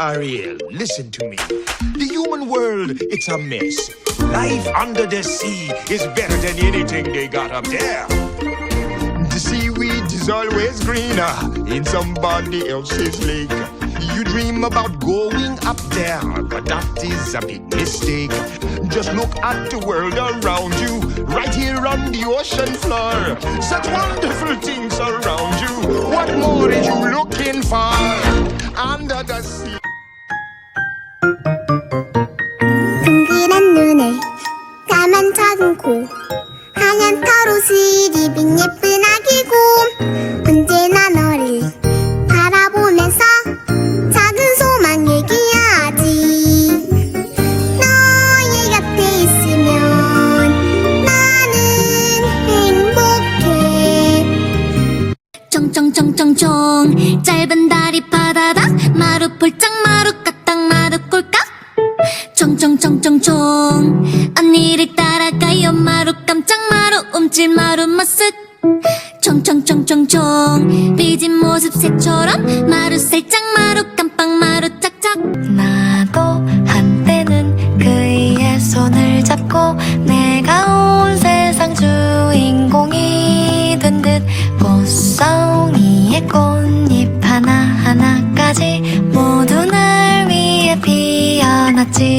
Ariel, listen to me. The human world, it's a mess. Life under the sea is better than anything they got up there. The seaweed is always greener in somebody else's lake. You dream about going up there, but that is a big mistake. Just look at the world around you, right here on the ocean floor. Such wonderful things around you. What more are you looking for under the sea? 쫑쫑쫑쫑쫑 짧은 다리 바다닥 마루 폴짝 마루 까딱 마루 꼴깍. 쫑쫑쫑쫑쫑 언니를 따라가요 마루 깜짝 마루 움찔 마루 머쓱. 쫑쫑쫑쫑쫑 삐진 모습 새처럼 마루 살짝 마루 깜빡 마루 짝짝. 나도 나까지 모두 날 위해 피어났지.